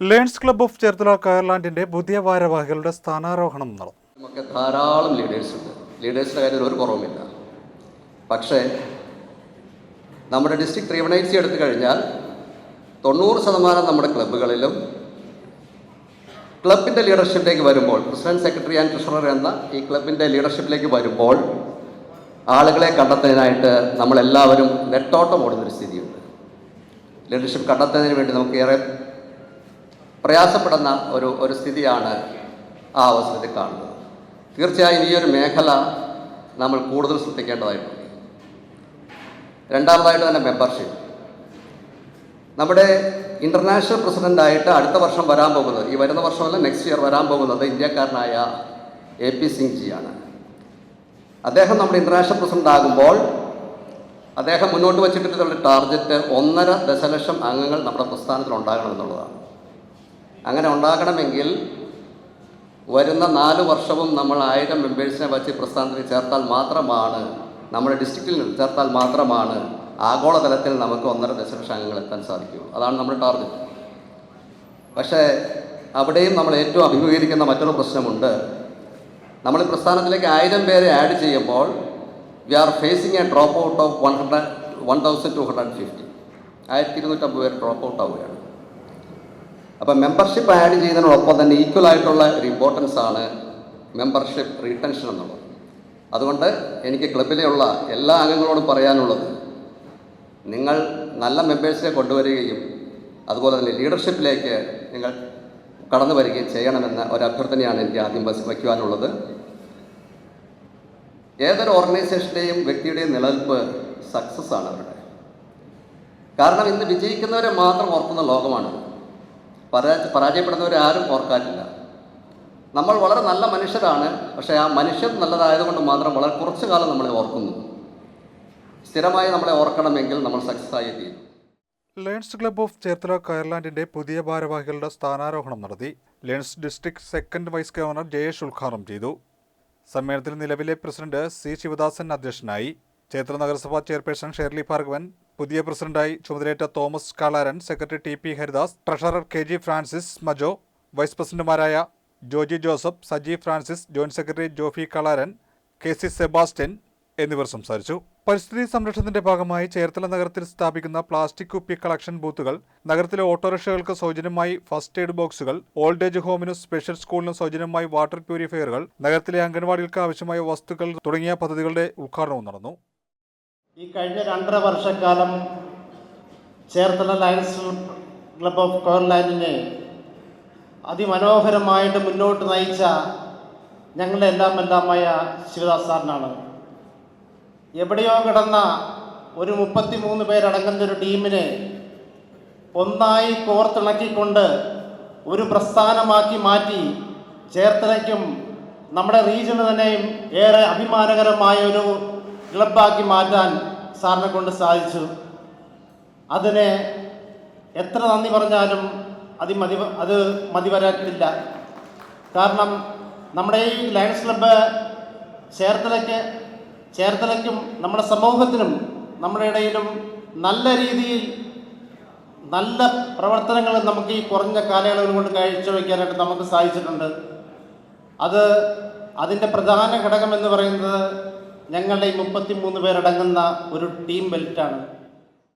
Learns club of Cherthala കയർലാൻഡിന്റെ പുതിയ ഭാരവാഹികളുടെ സ്ഥാനാരോഹണം നടന്നു. നമുക്ക് ധാരാളം ലീഡേഴ്സ് ഉണ്ട്. ലീഡേഴ്സിന്റെ കാര്യത്തിൽ ഒരു കുറവുമില്ല. പക്ഷേ നമ്മുടെ ഡിസ്ട്രിക്ട് ത്രീ വൺ എടുത്തു കഴിഞ്ഞാൽ തൊണ്ണൂറ് ശതമാനം നമ്മുടെ ക്ലബ്ബുകളിലും ക്ലബിന്റെ ലീഡർഷിപ്പിലേക്ക് വരുമ്പോൾ പ്രസിഡന്റ് സെക്രട്ടറി ആൻഡ് ട്രഷറർ എന്ന ഈ ക്ലബിന്റെ ലീഡർഷിപ്പിലേക്ക് വരുമ്പോൾ ആളുകളെ കണ്ടെത്തുന്നതിനായിട്ട് നമ്മളെല്ലാവരും നെട്ടോട്ടം ഓടുന്നൊരു സ്ഥിതിയുണ്ട്. ലീഡർഷിപ്പ് കണ്ടെത്തുന്നതിന് വേണ്ടി നമുക്ക് ഏറെ പ്രയാസപ്പെടുന്ന ഒരു ഒരു സ്ഥിതിയാണ് ആ അവസരത്തിൽ കാണുന്നത്. തീർച്ചയായും ഈ ഒരു മേഖല നമ്മൾ കൂടുതൽ ശ്രദ്ധിക്കേണ്ടതായിട്ടുണ്ട്. രണ്ടാമതായിട്ട് തന്നെ മെമ്പർഷിപ്പ് നമ്മുടെ ഇന്റർനാഷണൽ പ്രസിഡന്റായിട്ട് അടുത്ത വർഷം വരാൻ പോകുന്നത് ഈ വരുന്ന വർഷമല്ല നെക്സ്റ്റ് ഇയർ വരാൻ പോകുന്നത് ഇന്ത്യക്കാരനായ എ പി സിംഗ് ജിയാണ് അദ്ദേഹം നമ്മുടെ ഇന്റർനാഷണൽ പ്രസിഡന്റ് ആകുമ്പോൾ അദ്ദേഹം മുന്നോട്ട് വച്ചിട്ടുള്ള ടാർഗറ്റ് ഒന്നര ദശലക്ഷം അംഗങ്ങൾ നമ്മുടെ പ്രസ്ഥാനത്തിൽ ഉണ്ടാകണമെന്നുള്ളതാണ് അങ്ങനെ ഉണ്ടാകണമെങ്കിൽ വരുന്ന നാല് വർഷവും നമ്മൾ ആയിരം മെമ്പേഴ്സിനെ വച്ച് പ്രസ്ഥാനത്തിൽ ചേർത്താൽ മാത്രമാണ് നമ്മുടെ ഡിസ്ട്രിക്റ്റിൽ നിന്ന് ചേർത്താൽ മാത്രമാണ് ആഗോളതലത്തിൽ നമുക്ക് ഒന്നര ദശലക്ഷം അംഗങ്ങൾ എത്താൻ സാധിക്കുകയുള്ളൂ അതാണ് നമ്മുടെ ടാർഗറ്റ് പക്ഷേ അവിടെയും നമ്മൾ ഏറ്റവും അഭിമുഖീകരിക്കുന്ന മറ്റൊരു പ്രശ്നമുണ്ട്. നമ്മൾ പ്രസ്ഥാനത്തിലേക്ക് ആയിരം പേരെ ആഡ് ചെയ്യുമ്പോൾ we are facing a drop out of one hundred one thousand two hundred fifty ആയിരത്തി ഇരുന്നൂറ്റമ്പത് പേര് ഡ്രോപ്പ് ഔട്ട് ആവുകയാണ്. അപ്പം മെമ്പർഷിപ്പ് ആഡ് ചെയ്യുന്നതിനോടൊപ്പം തന്നെ ഈക്വൽ ആയിട്ടുള്ള ഒരു ഇമ്പോർട്ടൻസ് ആണ് മെമ്പർഷിപ്പ് റീടെൻഷൻ എന്നുള്ളത്. അതുകൊണ്ട് എനിക്ക് ക്ലബിലെയുള്ള എല്ലാ അംഗങ്ങളോടും പറയാനുള്ളത് നിങ്ങൾ നല്ല മെമ്പേഴ്സിനെ കൊണ്ടുവരികയും അതുപോലെ തന്നെ ലീഡർഷിപ്പിലേക്ക് നിങ്ങൾ കടന്നു വരികയും ചെയ്യണമെന്ന ഒരു അഭ്യർത്ഥനയാണ് എനിക്ക് ആദ്യം വയ്ക്കുവാനുള്ളത്. ഏതൊരു ഓർഗനൈസേഷന്റെയും വ്യക്തിയുടെയും നിലനിൽപ്പ് സക്സസ് ആണ് അവരുടെ. കാരണം ഇന്ന് വിജയിക്കുന്നവരെ മാത്രം ഓർക്കുന്ന ലോകമാണ്. പരാജ പരാജയപ്പെടുന്നവരെ ആരും ഓർക്കാനില്ല. നമ്മൾ വളരെ നല്ല മനുഷ്യരാണ് പക്ഷേ ആ മനുഷ്യൻ നല്ലതായതുകൊണ്ട് മാത്രം വളരെ കുറച്ചു കാലം നമ്മളെ ഓർക്കുന്നു. സ്ഥിരമായി നമ്മളെ ഓർക്കണമെങ്കിൽ നമ്മൾ സക്സസ് ആയി തീരും. ലേൺസ് ക്ലബ്ബ് ഓഫ് ചേർത്തല കയർലാൻഡിന്റെ പുതിയ ഭാരവാഹികളുടെ സ്ഥാനാരോഹണം നടത്തി Lions district second vice governor Jayesh ഉദ്ഘാടനം ചെയ്തു. സമ്മേളനത്തിൽ നിലവിലെ പ്രസിഡന്റ് സി. ശിവദാസൻ അധ്യക്ഷനായി. ചേർത്തല നഗരസഭാ ചെയർപേഴ്സൺ ഷേർലി ഭാർഗവൻ പുതിയ പ്രസിഡന്റായി ചുമതലയേറ്റ Thomas Kalaran secretary T P Haridas treasurer K G Francis Majo vice പ്രസിഡന്റുമാരായ Joji Joseph Saji Francis joint secretary Jofi Kalaran K C Sebastian എന്നിവർ സംസാരിച്ചു. പരിസ്ഥിതി സംരക്ഷണത്തിന്റെ ഭാഗമായി ചേർത്തല നഗരത്തിൽ സ്ഥാപിക്കുന്ന പ്ലാസ്റ്റിക് കുപ്പി കളക്ഷൻ ബൂത്തുകൾ നഗരത്തിലെ ഓട്ടോറിക്ഷകൾക്ക് സൗജന്യമായി ഫസ്റ്റ് എയ്ഡ് ബോക്സുകൾ ഓൾഡ് ഏജ് ഹോമിനും സ്പെഷ്യൽ സ്കൂളിനും സൗജന്യമായി വാട്ടർ പ്യൂരിഫയറുകൾ നഗരത്തിലെ അംഗൻവാടികൾക്ക് ആവശ്യമായ വസ്തുക്കൾ തുടങ്ങിയ പദ്ധതികളുടെ ഉദ്ഘാടനവും നടന്നു. ഈ കഴിഞ്ഞ രണ്ടര വർഷക്കാലം ചേർത്തല ലയൺസ് ക്ലബ് ഓഫ് കോർലാൻഡിനെ അതിമനോഹരമായിട്ട് മുന്നോട്ട് നയിച്ച ഞങ്ങളുടെ എല്ലാം എല്ലാമായ ശിവദാസ് സാറിനാണ്. എവിടെയോ കിടന്ന ഒരു മുപ്പത്തി മൂന്ന് പേരടങ്ങുന്ന ഒരു ടീമിനെ ഒന്നായി കോർത്തിണക്കിക്കൊണ്ട് ഒരു പ്രസ്ഥാനമാക്കി മാറ്റി ചേർത്തലയ്ക്കും നമ്മുടെ റീജിയന് തന്നെയും ഏറെ അഭിമാനകരമായ ഒരു ക്ലബാക്കി മാറ്റാൻ സാറിനെ കൊണ്ട് സാധിച്ചു. അതിന് എത്ര നന്ദി പറഞ്ഞാലും അത് മതി അത് മതി വരാറ്റില്ല കാരണം നമ്മുടെ ഈ ലയൺസ് ക്ലബ്ബ് ചേർത്തലയ്ക്ക് ചേർത്തലയ്ക്കും നമ്മുടെ സമൂഹത്തിനും നമ്മുടെ ഇടയിലും നല്ല രീതിയിൽ നല്ല പ്രവർത്തനങ്ങൾ നമുക്ക് ഈ കുറഞ്ഞ കാലയളവിൽ കൊണ്ട് കാഴ്ചവെക്കാനായിട്ട് നമുക്ക് സാധിച്ചിട്ടുണ്ട്. അത് അതിന്റെ പ്രധാന ഘടകം എന്ന് പറയുന്നത് ഞങ്ങളുടെ ഈ മുപ്പത്തി മൂന്ന് പേരടങ്ങുന്ന ഒരു ടീം ബെൽറ്റാണ്.